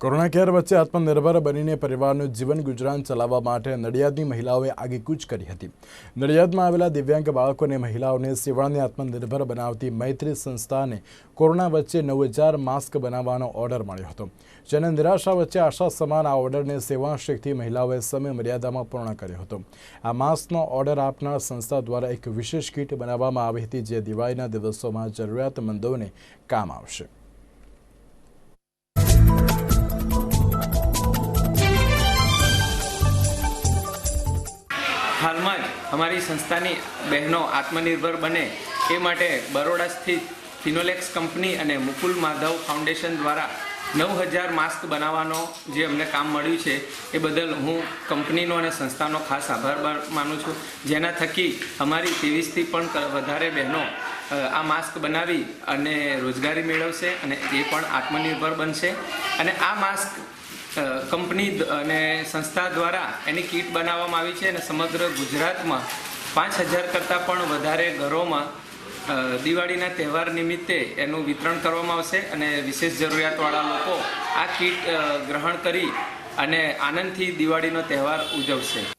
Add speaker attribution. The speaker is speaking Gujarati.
Speaker 1: કોરોના કેર વચ્ચે આત્મનિર્ભર બનીને પરિવારનું જીવન ગુજરાન ચલાવવા માટે નડિયાદની મહિલાઓએ આગેકૂચ કરી હતી. નડિયાદમાં આવેલા દિવ્યાંગ બાળકો અને મહિલાઓને સેવાને આત્મનિર્ભર બનાવતી મૈત્રી સંસ્થાને કોરોના વચ્ચે નવ હજાર માસ્ક બનાવવાનો ઓર્ડર મળ્યો હતો. જેને નિરાશા વચ્ચે આશા સમાન આ ઓર્ડરને સેવાશક્તિ મહિલાઓએ સમય મર્યાદામાં પૂર્ણ કર્યો હતો. આ માસ્કનો ઓર્ડર આપનાર સંસ્થા દ્વારા એક વિશેષ કીટ બનાવવામાં આવી હતી જે દિવાળીના દિવસોમાં જરૂરિયાતમંદોને કામ આવશે.
Speaker 2: હાલમાં જ અમારી સંસ્થાની બહેનો આત્મનિર્ભર બને એ માટે બરોડા સ્થિત ફિનોલેક્સ કંપની અને મુકુલ માધવ ફાઉન્ડેશન દ્વારા નવ હજાર માસ્ક બનાવવાનો જે અમને કામ મળ્યું છે, એ બદલ હું કંપનીનો અને સંસ્થાનો ખાસ આભાર માનું છું. જેના થકી અમારી ત્રેવીસથી પણ વધારે બહેનો આ માસ્ક બનાવી અને રોજગારી મેળવશે અને એ પણ આત્મનિર્ભર બનશે. અને આ માસ્ક કંપની અને સંસ્થા દ્વારા એની કીટ બનાવવામાં આવી છે અને સમગ્ર ગુજરાતમાં પાંચ હજાર કરતાં પણ વધારે ઘરોમાં દિવાળીના તહેવાર નિમિત્તે એનું વિતરણ કરવામાં આવશે અને વિશેષ જરૂરિયાતવાળા લોકો આ કીટ ગ્રહણ કરી અને આનંદથી દિવાળીનો તહેવાર ઉજવશે.